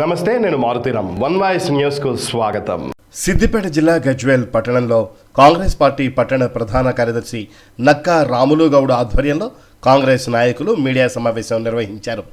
నమస్తే నేను Maruthi Ram one voice న్యూస్కు స్వాగతం. సిద్దిపేట జిల్లా గజ్వేల్ పట్టణంలో కాంగ్రెస్ పార్టీ పట్టణ ప్రధాన కార్యదర్శి నక్కా రాములు గౌడ్ ఆధ్వర్యంలో కాంగ్రెస్ నాయకులు మీడియా సమావేశం నిర్వహించారు.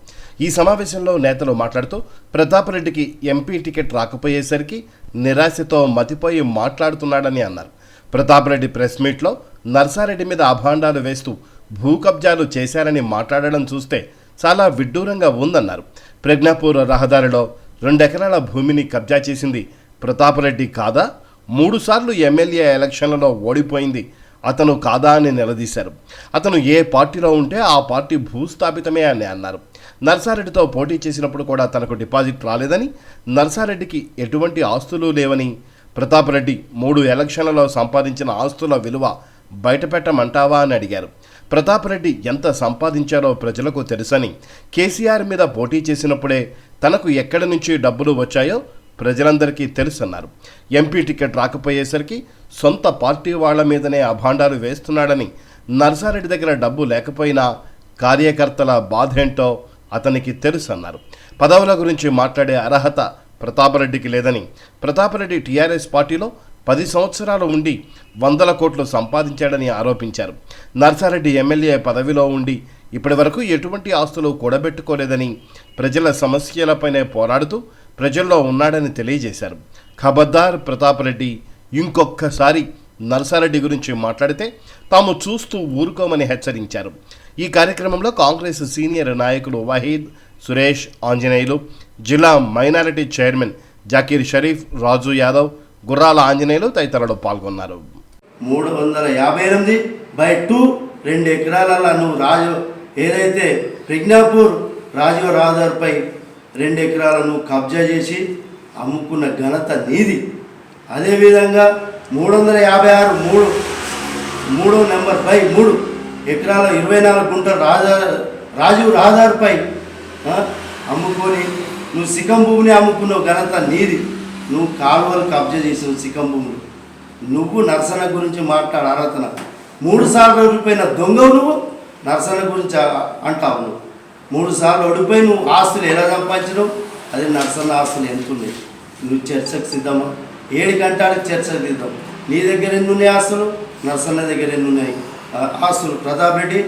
ఈ సమావేశంలో నేతలు మాట్లాడుతూ ప్రతాపరెడ్డికి ఎంపీ టికెట్ రాకపోయేసరికి నిరాశతో మతిపోయి మాట్లాడుతున్నాడని అన్నారు. ప్రతాపరెడ్డి ప్రెస్ మీట్లో నర్సారెడ్డి మీద అభాండాలు వేస్తూ భూ కబ్జాలు చేశారని మాట్లాడడం చూస్తే చాలా విడ్డూరంగా ఉందన్నారు. ప్రజ్ఞాపూర్ రహదారిలో రెండెకరాల భూమిని కబ్జా చేసింది ప్రతాపరెడ్డి కాదా? మూడుసార్లు ఎమ్మెల్యే ఎలక్షన్లలో ఓడిపోయింది. అతను కాదా అని నిలదీశారు. అతను ఏ పార్టీలో ఉంటే ఆ పార్టీ భూస్థాపితమే అని అన్నారు. నర్సారెడ్డితో పోటీ చేసినప్పుడు కూడా తనకు డిపాజిట్ రాలేదని నర్సారెడ్డికి ఎటువంటి ఆస్తులు లేవని ప్రతాపరెడ్డి మూడు ఎలక్షన్లలో సంపాదించిన ఆస్తుల విలువ బయటపెట్టమంటావా అని అడిగారు. ప్రతాపరెడ్డి ఎంత సంపాదించారో ప్రజలకు తెలుసని కేసీఆర్ మీద పోటీ చేసినప్పుడే తనకు ఎక్కడి నుంచి డబ్బులు వచ్చాయో ప్రజలందరికీ తెలుసన్నారు. ఎంపీ టికెట్ రాకపోయేసరికి సొంత పార్టీ వాళ్ళ మీదనే అభాండాలు వేస్తున్నాడని నర్సారెడ్డి దగ్గర డబ్బు లేకపోయినా కార్యకర్తల బాధేంటో అతనికి తెలుసన్నారు. పదవుల గురించి మాట్లాడే అర్హత ప్రతాపరెడ్డికి లేదని ప్రతాపరెడ్డి టీఆర్ఎస్ పార్టీలో పది సంవత్సరాలు ఉండి వందల కోట్లు సంపాదించాడని ఆరోపించారు. నర్సారెడ్డి ఎమ్మెల్యే పదవిలో ఉండి ఇప్పటి వరకు ఎటువంటి ఆస్తులు కూడబెట్టుకోలేదని ప్రజల సమస్యలపైనే పోరాడుతూ ప్రజల్లో ఉన్నాడని తెలియజేశారు. ఖబర్దార్ ప్రతాపరెడ్డి ఇంకొక్కసారి నర్సారెడ్డి గురించి మాట్లాడితే తాము చూస్తూ ఊరుకోమని హెచ్చరించారు. ఈ కార్యక్రమంలో కాంగ్రెస్ సీనియర్ నాయకులు వహీద్ సురేష్ ఆంజనేయులు జిల్లా మైనారిటీ చైర్మన్ జాకీర్ షరీఫ్ రాజు యాదవ్ గుర్రాల ఆంజనేయులు తదితరులు పాల్గొన్నారు. మూడు వందల యాభై ఎనిమిది బై టూ రెండు ఎకరాలలో నువ్వు రాజు ఏదైతే ప్రజ్ఞాపూర్ రాజీవ్ రహదారిపై రెండు ఎకరాలను కబ్జా చేసి అమ్ముకున్న ఘనత నీది. అదేవిధంగా మూడు వందల యాభై ఆరు మూడు మూడో నెంబర్ బై మూడు ఎకరాల ఇరవై నాలుగు గుంటల రాజా రాజీవ్ రహదారిపై అమ్ముకొని నువ్వు సికం భూమిని అమ్ముకున్న ఘనత నీది. నువ్వు కాలువలు కబ్జా చేసావు సికం నువ్వు నరసన గురించి మాట్లాడు ఆరాధన. మూడు సార్లు ఓడిపోయిన దొంగవు నువ్వు నర్సన గురించి అంటావు నువ్వు. మూడు సార్లు ఓడిపోయి నువ్వు ఆస్తులు ఎలా సంపాదించడం అది నర్సన ఆస్తులు ఎంత ఉన్నాయి నువ్వు చర్చకు సిద్ధమా? ఏడు గంటలకు చర్చకు సిద్ధం. నీ దగ్గర ఎన్ని ఉన్నాయి ఆస్తులు? నర్సన్న దగ్గర ఎన్ని ఉన్నాయి ఆస్తులు ప్రతాప్ రెడ్డి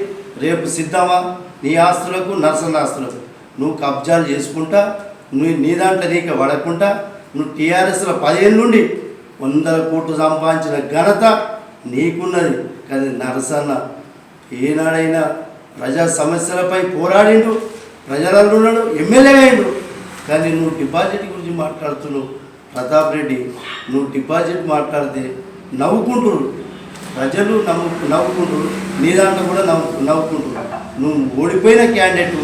రేపు సిద్ధమా? నీ ఆస్తులకు నరసన్న ఆస్తులకు. నువ్వు కబ్జాలు చేసుకుంటా నువ్వు నీ దాంట్లో నీకు పడకుండా నువ్వు టీఆర్ఎస్లో పదిహేను నుండి వందల కోట్లు సంపాదించిన ఘనత నీకున్నది. కానీ నరసన్న ఏనాడైనా ప్రజా సమస్యలపై పోరాడిండు ప్రజలలో ఉన్నాడు ఎమ్మెల్యే అయిండు కానీ నువ్వు డిపాజిట్ గురించి మాట్లాడుతున్నావు. ప్రతాప్ రెడ్డి నువ్వు డిపాజిట్ మాట్లాడితే నవ్వుకుంటున్నారు ప్రజలు నవ్వు నవ్వుకుంటారు. నీ దాంట్లో కూడా నవ్వు నవ్వుకుంటారు. నువ్వు ఓడిపోయిన క్యాండిడేట్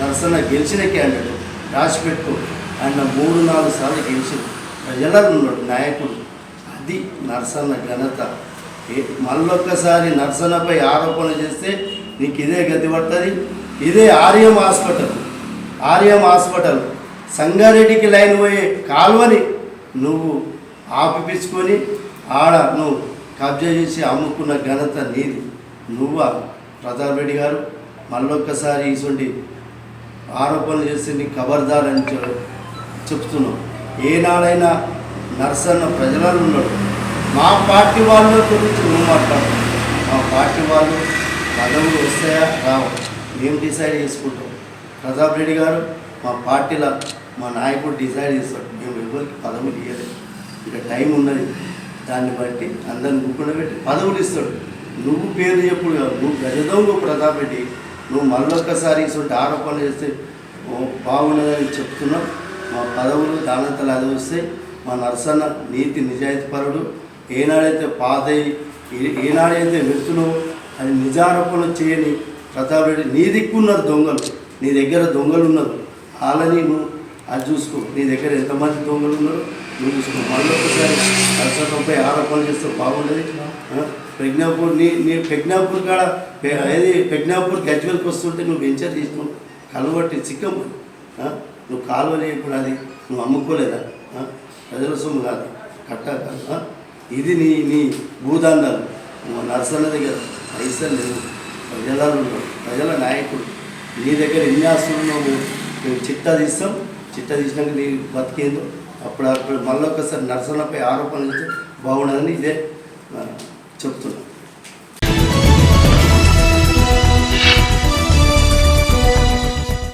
నరసన్న గెలిచిన క్యాండిడేట్. రాసి పెట్టుకో. ఆయన మూడు నాలుగు సార్లు గెలిచిన ప్రజలలో ఉన్నాడు నాయకుడు అది నరసన్న ఘనత. మళ్ళొక్కసారి నరసన్నపై ఆరోపణ చేస్తే నీకు ఇదే గతి పడుతుంది? ఇదే ఆర్యం హాస్పిటల్. ఆర్యం హాస్పిటల్. సంగారెడ్డికి లైన్ పోయే కాల్వని నువ్వు ఆపిపించుకొని ఆడ నువ్వు కబ్జా చేసి అమ్ముకున్న ఘనత నీది. నువ్వా ప్రతాప్ రెడ్డి గారు? మళ్ళొక్కసారి ఇటువంటి ఆరోపణలు చేసి నీ ఖబర్దార్ అని చెప్తున్నాం. ఏనాడైనా నర్సన్న ప్రజలలో ఉన్నాడు. మా పార్టీ వాళ్ళ గురించి నువ్వు మాట్లాడు. మా పార్టీ వాళ్ళు పదవులు వస్తాయా? రావు. మేము డిసైడ్ చేసుకుంటాం. ప్రతాప్ రెడ్డి గారు మా పార్టీలో మా నాయకుడు డిసైడ్ చేస్తాడు. మేము ఎవరికి పదవులు ఇవ్వలేదు ఇక టైం ఉన్నది. దాన్ని బట్టి అందరిని గుకుండా పెట్టి పదవులు ఇస్తాడు. నువ్వు పేరు చెప్పుడు కాదు. నువ్వు గజదొంగ ప్రతాప్ రెడ్డి. నువ్వు మళ్ళొక్కసారి ఇటువంటి ఆరోపణలు చేస్తే బాగున్నదని చెప్తున్నావు మా పదవులు దానంతలు అది వస్తే మా నరసన్న నీతి నిజాయితీపరుడు ఏనాడైతే పాతై ఏనాడైతే వ్యక్తులు అది నిజారోపణ చేయని ప్రతాప్ రెడ్డి నీ దిక్కున్నారు దొంగలు నీ దగ్గర దొంగలు ఉన్నారు వాళ్ళని నువ్వు అది చూసుకో. నీ దగ్గర ఎంతమంది దొంగలు ఉన్నారో నువ్వు చూసుకో. మళ్ళీ ఒకసారి నరసన్నపై ఆరోపణలు చేస్తే బాగుండేది. ప్రజ్ఞాపూర్ నీ నీ ప్రజ్ఞాపూర్ కాడ ఏది ప్రజ్ఞాపూర్ గజ్వెల్కి వస్తుంటే నువ్వు వెంచర్ తీసుకున్నావు కలవట్టి చిక్కమ్మ నువ్వు కాలువ లేకుండా అది నువ్వు అమ్ముకోలేదా? ప్రజల సొమ్ము కాదు. కట్ట ఇది నీ నీ భూదాండాలు. నువ్వు నర్సన్న దగ్గర పైసలు లేవు. ప్రజలలో ప్రజల నాయకుడు. నీ దగ్గర ఎన్ని ఆస్తులు ఉన్నావు? మేము చిట్టా తీస్తాం. చిట్ట తీసినాక నీ బతికేందో? అప్పుడు అప్పుడు మళ్ళీ ఒకసారి నర్సన్నపై ఆరోపణలు చేస్తే బాగుండదని ఇదే చెప్తున్నాను